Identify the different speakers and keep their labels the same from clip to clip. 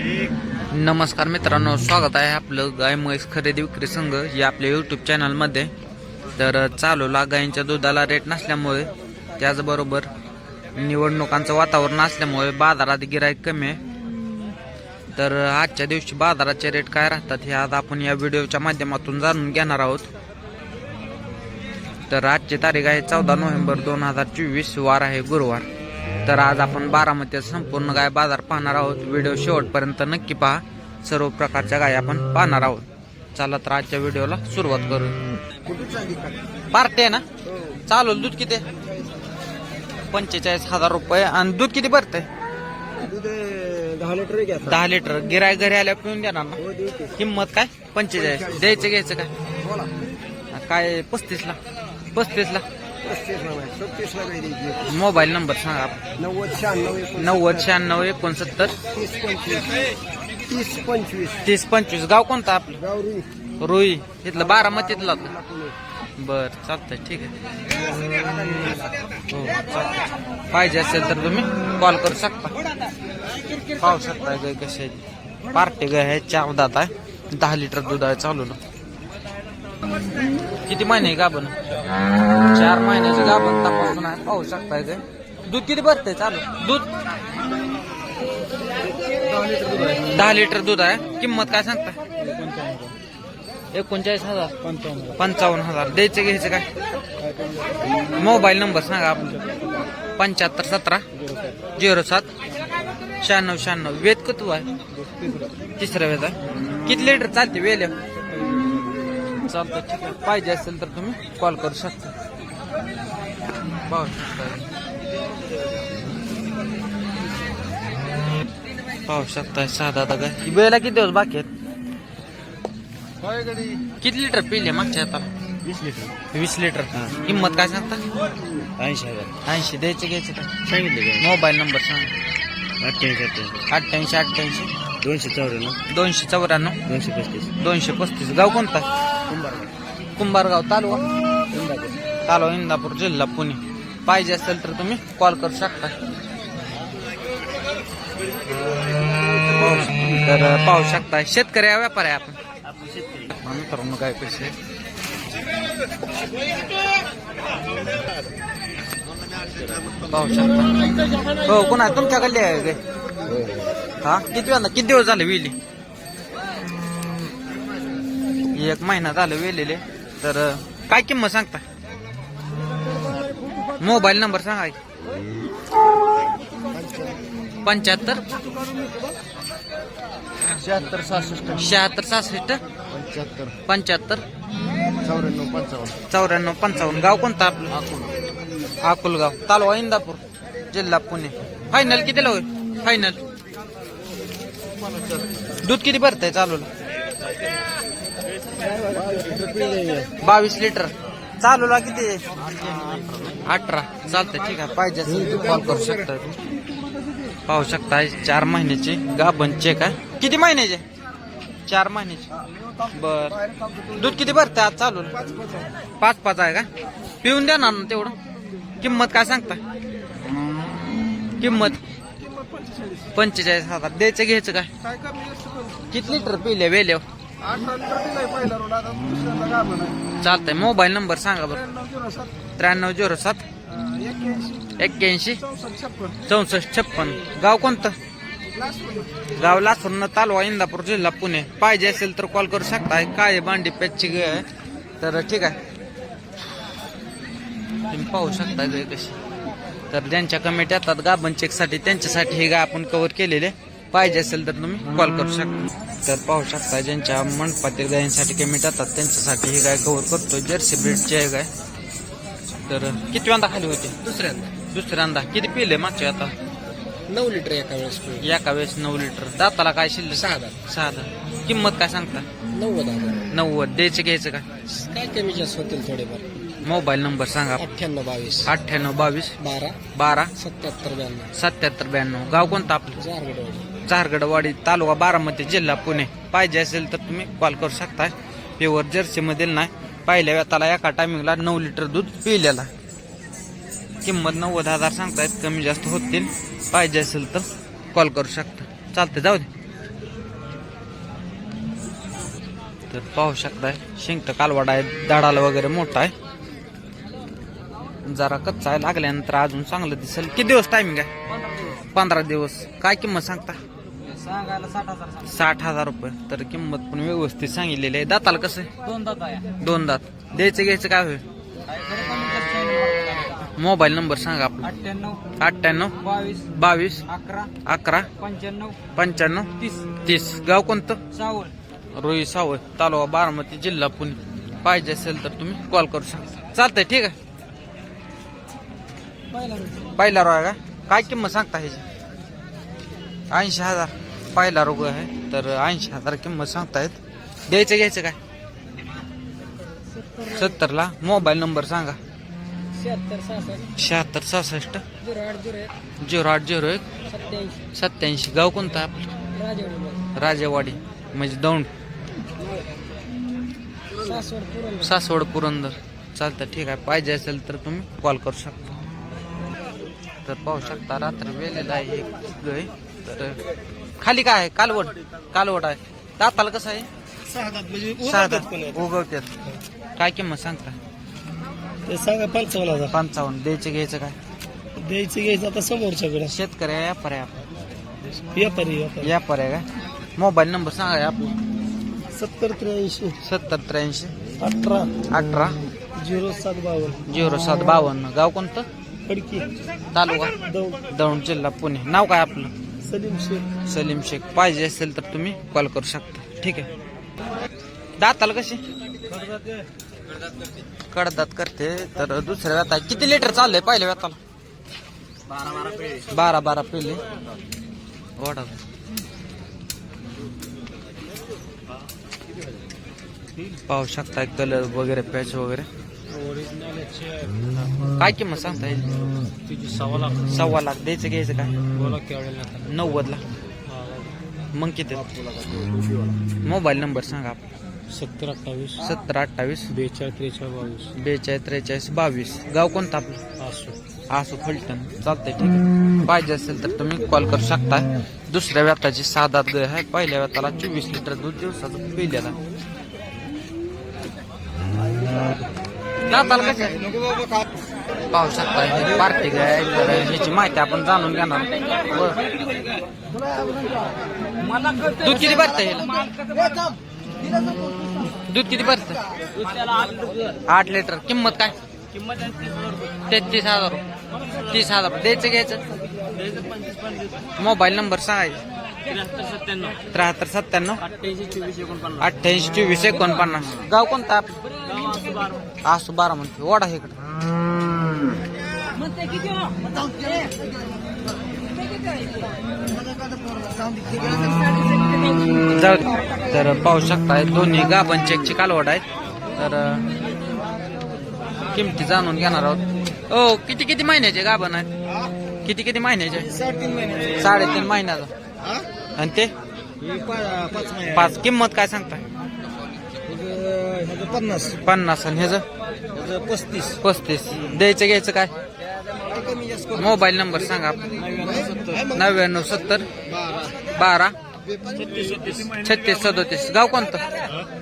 Speaker 1: नमस्कार मित्रांनो स्वागत आहे आपलं गाय म्हैस खरेदी विक्री संघ या आपल्या यूट्यूब चॅनलमध्ये तर चालूला गायींच्या दुधाला रेट नसल्यामुळे त्याचबरोबर निवडणुकांचं वातावरण असल्यामुळे बाजारात गिराईक कमी आहे. तर आजच्या दिवशी बाजाराचे रेट काय राहतात हे आज आपण या व्हिडिओच्या माध्यमातून जाणून घेणार आहोत. तर आजची तारीख आहे चौदा नोव्हेंबर दोन हजार चोवीस वार आहे गुरुवार. तर आज आपण बारामतीचा संपूर्ण गाय बाजार पाहणार आहोत. व्हिडिओ शेवटपर्यंत नक्की पहा. सर्व प्रकारच्या गाय आपण पाहणार आहोत. चला तर आजच्या व्हिडिओला सुरुवात करू पार्टी आहे ना? चालू दूध किती? पंचेचाळीस हजार रुपये. आणि दूध किती भरतंय?
Speaker 2: दहा लिटर.
Speaker 1: दहा लिटर गिराय घरी आल्यावर पिऊन देणार ना? किंमत काय? पंचेचाळीस. द्यायचं घ्यायचं काय?
Speaker 2: बोला
Speaker 1: काय? पस्तीसला. पस्तीसला.
Speaker 2: पस्तीस सत्तीस द्यायची
Speaker 1: मोबाईल नंबर सांगा.
Speaker 2: नव्वद शहाण्णव
Speaker 1: नव्वद शहाण्णव एकोणसत्तर.
Speaker 2: तीस पंचवीस. तीस पंचवीस.
Speaker 1: तीस पंचवीस. गाव कोणतं आपलं?
Speaker 2: गावरी.
Speaker 1: रुई. इथलं बारामतीतलं होतं बर चालतंय. ठीक आहे. हो चालतंय. पाहिजे असेल तर तुम्ही कॉल करू शकता. पाहू शकता गाय कशी आहे पार्टी गाय आहे चार दात आहे. दहा लिटर दूध आहे चालू ना. किती महिने गाभण? चार महिन्याचं गाभण तपासून आहे. पाहू शकताय ते. दूध किती भरतंय चालू? दूध? दहा लिटर दूध आहे. किंमत काय सांगता एकोणचाळीस हजार. पंचावन्न हजार. द्यायचं घ्यायचं काय? मोबाईल नंबर सांगा आपण पंच्याहत्तर सतरा झिरो सात शहाण्णव शहाण्णव. वेद कुतू आहे. तिसरा वेद आहे. किती लिटर चालते वेल? चालतं ठीक आहे पाहिजे असेल तर तुम्ही कॉल करू शकता. पाहू शकता. पाहू शकता. साधा दादा ही बेला किती दिवस बाकी आहेत? किती लिटर पिले मागच्या आता
Speaker 2: वीस लिटर
Speaker 1: वीस लिटर किंमत काय सांगता?
Speaker 2: ऐंशी हजार.
Speaker 1: ऐंशी. द्यायचे घ्यायचे काय
Speaker 2: सांगितले काय
Speaker 1: मोबाईल नंबर सांग.
Speaker 2: अठ्ठ्याऐंशी अठ्ठ्याऐंशी.
Speaker 1: अठ्ठ्याऐंशी अठ्ठ्याऐंशी.
Speaker 2: दोनशे चौऱ्याण्णव.
Speaker 1: दोनशे चौऱ्याण्णव.
Speaker 2: दोनशे पस्तीस.
Speaker 1: दोनशे पस्तीस. गाव कोणता? कुंभारगाव तालुका. तालुका इंदापूर जिल्हा पुणे. पाहिजे असेल तर तुम्ही कॉल करू शकता. तर पाहू शकता शेतकरी आहे, व्यापारी आहे आपण. मित्रांनो काय पैसे? पाहू शकता. हो कोणा तुमच्याकडली आहे काय हा किती वेळा किती दिवस झाले वेली? एक महिना झालं वेलेले. तर काय किंमत सांगता? मोबाईल नंबर सांगा. पंच्याहत्तर.
Speaker 2: शहात्तर सहासष्ट.
Speaker 1: शहात्तर सहासष्ट.
Speaker 2: पंच्याहत्तर.
Speaker 1: पंच्याहत्तर.
Speaker 2: चौऱ्याण्णव पंचावन्न.
Speaker 1: चौऱ्याण्णव पंचावन्न. गाव कोणतं आपलं? अकोलगाव तालुका इंदापूर. जिल्हा पुणे. फायनल कितीला होईल? फायनल दूध किती भरतंय चालू बावीस लिटर. चालूला किती? अठरा. चालतंय ठीक आहे. पाहिजे असेल कॉल करू शकता पाहू शकता चार महिन्याची. गाभण चेक आहे. किती महिन्याचे? चार महिन्याचे. बर. दूध किती भरतंय आज चालू पाच पाच आहे का? पिऊन देणार ना तेवढं. किंमत काय सांगता किंमत? पंचेचाळीस हजार. द्यायचं घ्यायचं काय? किती लिटर पिले वेले चालतंय मोबाईल नंबर सांगा बरं त्र्याण्णव झिरो सात एक्क्याऐंशी चौसष्ट छप्पन गाव कोणतं गाव लासूर तालुका इंदापूर जिल्हा पुणे पाहिजे असेल तर कॉल करू शकता काय बांडी पॅचची गाय आहे तर ठीक आहे तुम्ही पाहू शकता गाय कशी तर ज्यांच्या कमेंट येतात गाभण चेकसाठी त्यांच्यासाठी हे गाय आपण कव्हर केलेले पाहिजे असेल तर तुम्ही कॉल करू शकता. तर पाहू शकता ज्यांच्या मंडपातील गायींसाठी कमेंट येतात त्यांच्यासाठी ही गाय कव्हर करतो. जर्सी ब्रीडची आहे गाय. तर किती वेळा खाली होते?
Speaker 2: दुसऱ्यांदा
Speaker 1: दुसऱ्यांदा किती पिले मागच्या आता?
Speaker 2: नऊ लिटर एका वेळेस
Speaker 1: एका वेळेस नऊ लिटर. दाताला काय शिल्लक?
Speaker 2: सहा
Speaker 1: सहा दहा. किंमत काय सांगता?
Speaker 2: नव्वद हजार.
Speaker 1: नव्वद. द्यायचं घ्यायचं का?
Speaker 2: काय कमी जास्त होतील थोडेफार?
Speaker 1: मोबाईल नंबर सांगा.
Speaker 2: अठ्ठ्याण्णव बावीस.
Speaker 1: अठ्ठ्याण्णव बावीस.
Speaker 2: बारा.
Speaker 1: बारा.
Speaker 2: सत्याहत्तर ब्याण्णव.
Speaker 1: सत्याहत्तर ब्याण्णव. गाव कोणतं आपलं?
Speaker 2: जारगडवाडी
Speaker 1: झारगडवाडी तालुका बारामती जिल्हा पुणे. पाहिजे असेल तर तुम्ही कॉल करू शकता. प्युअर जर्सी मधील नाही. पहिल्या त्याला एका टायमिंगला नऊ लिटर दूध पिलेला. किंमत नव्वद हजार सांगतायत कमी जास्त होतील. पाहिजे असेल तर कॉल करू शकता. चालतं जाऊ दे. तर पाहू शकताय शिंकट कालवाडा आहे दाडाला वगैरे मोठा आहे. जरा कच्चा आहे लागल्यानंतर अजून चांगलं दिसेल. किती दिवस टायमिंग आहे? पंधरा दिवस. काय किंमत सांगता?
Speaker 2: सांगायला साठ हजार
Speaker 1: साठ हजार रुपये. तर किंमत पण व्यवस्थित सांगितलेली आहे. दाताला कसं आहे?
Speaker 2: दोन दात आहे.
Speaker 1: दोन दात. द्यायचं घ्यायचं काय होईल? मोबाईल नंबर सांगा आपला.
Speaker 2: अठ्ठ्याण्णव
Speaker 1: अठ्ठ्याण्णव
Speaker 2: बावीस
Speaker 1: बावीस
Speaker 2: अकरा
Speaker 1: अकरा
Speaker 2: पंच्याण्णव
Speaker 1: पंच्याण्णव
Speaker 2: तीस.
Speaker 1: तीस. गाव कोणतं?
Speaker 2: सावळ.
Speaker 1: रोही सावळ तालुका बारामती जिल्हा पुणे. पाहिजे असेल तर तुम्ही कॉल करू शकता. चालतंय ठीक आहे. पहिला रोग आहे का? काय किंमत सांगता ह्याची? ऐंशी हजार. पहिला रोग आहे तर ऐंशी हजार किंमत सांगतायत. द्यायचं घ्यायचं काय? सत्तरला? मोबाईल नंबर सांगा.
Speaker 2: शहात्तर सहासष्ट. झिरो आठ झिरो एक. सत्याऐंशी.
Speaker 1: गाव कोणतं आपलं?
Speaker 2: राजेवाडी.
Speaker 1: म्हणजे दौंड.
Speaker 2: सासवड
Speaker 1: पुरंदर. चालतं ठीक आहे. पाहिजे असेल तर तुम्ही कॉल करू शकता. तर पाहू शकता रात्र वेळेला आहे एक गाय तर खाली काय आहे? कालवड. कालवड आहे दाताला कसं आहे?
Speaker 2: म्हणजे
Speaker 1: सहा उगवतात. काय किंमत सांगता?
Speaker 2: ते सांगा पंचावन्न हजार.
Speaker 1: पंचावन्न. द्यायचं घ्यायचं काय?
Speaker 2: द्यायचं घ्यायचं आता समोरच्याकडे.
Speaker 1: शेतकरी आहे व्यापारी आहे आपण
Speaker 2: व्यापारी व्यापारी.
Speaker 1: व्यापारी आहे काय मोबाईल नंबर सांगा आपला.
Speaker 2: सत्तर त्र्याऐंशी.
Speaker 1: सत्तर त्र्याऐंशी.
Speaker 2: अठरा.
Speaker 1: अठरा.
Speaker 2: झिरो सात बावन्न.
Speaker 1: झिरो सात बावन्न. गाव कोणतं?
Speaker 2: खडकी.
Speaker 1: तालुका?
Speaker 2: दौंड.
Speaker 1: दौंड जिल्हा पुणे. नाव काय आपलं?
Speaker 2: सलीम शेख.
Speaker 1: सलीम शेख. पाहिजे असेल तर तुम्ही कॉल करू शकता. ठीक आहे. दाताल कशी? कडदात करते. तर दुसऱ्या व्यथा किती लिटर चाललंय पहिल्या व्यथाला बारा बारा पिले वाटा पाहू शकता कलर वगैरे पॅच वगैरे. काय किंमत सांगता येईल?
Speaker 2: सव्वा लाख.
Speaker 1: सव्वा लाख. द्यायचं घ्यायचं काय?
Speaker 2: बोला
Speaker 1: नव्वद लाख. मग किती? मोबाईल नंबर सांगा.
Speaker 2: सत्तर अठ्ठावीस.
Speaker 1: सत्तर अठ्ठावीस.
Speaker 2: बेचाळीस त्रेचाळीस बावीस.
Speaker 1: बेचाळीस त्रेचाळीस बावीस. गाव कोणतं आपलं?
Speaker 2: असो
Speaker 1: आसू फलटण. चालतंय ठीक आहे. पाहिजे असेल तर तुम्ही कॉल करू शकता. दुसऱ्या व्याताची सात गाय आहे. पहिल्या व्याताला चोवीस लिटर दूध दिवसाचं पिलेला. दाताला कसं पाहू शकता ही पार्टी काय तर ह्याची माहिती आपण जाणून घेणार. बरं. दूध किती भरतं ह्याला दूध किती भरतं आठ लिटर. किंमत काय? तेहतीस हजार. तीस हजार. द्यायचं घ्यायचं मोबाईल नंबर सांगायचं. त्र्याहत्तर सत्त्याण्णव.
Speaker 2: अठ्ठ्याऐंशी चोवीस एकोणपन्नास.
Speaker 1: अठ्ठ्याऐंशी चोवीस एकोणपन्नास. गाव कोणतं आसू बारा. म्हणते वडा इकडं. जाऊ दे. तर पाहू शकताय दोन्ही गाभण चेकची कालवड आहेत. तर अं, किमती जाणून घेणार आहोत. ओ किती किती महिन्याचे गाभण आहेत? किती किती महिन्याचे?
Speaker 2: साडेतीन महिने
Speaker 1: साडेतीन महिन्याचा. आणि ते?
Speaker 2: पाच
Speaker 1: किंमत काय
Speaker 2: ह्याचं पन्नास.
Speaker 1: पन्नास आणि ह्याचं
Speaker 2: पस्तीस.
Speaker 1: पस्तीस. द्यायचं घ्यायचं काय? मोबाईल नंबर सांगा.
Speaker 2: नव्याण्णव
Speaker 1: सत्तर. बारा. छत्तीस सदोतीस. गाव कोणतं?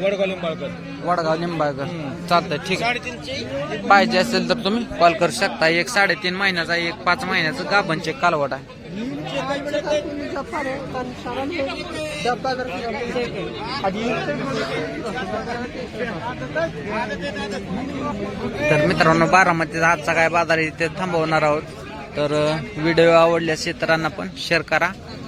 Speaker 2: वडगाव लिंबाळकर
Speaker 1: वडगाव लिंबाळकर चालतंय ठीक आहे. पाहिजे असेल तर तुम्ही कॉल करू शकता. एक साडेतीन महिन्याचा एक पाच महिन्याचं गाभणचे कालवड आहे. तर मित्रांनो बारामतीचा आजचा काय बाजार आहे ते थांबवणार आहोत. तर व्हिडिओ आवडल्यास इतरांना पण शेअर करा.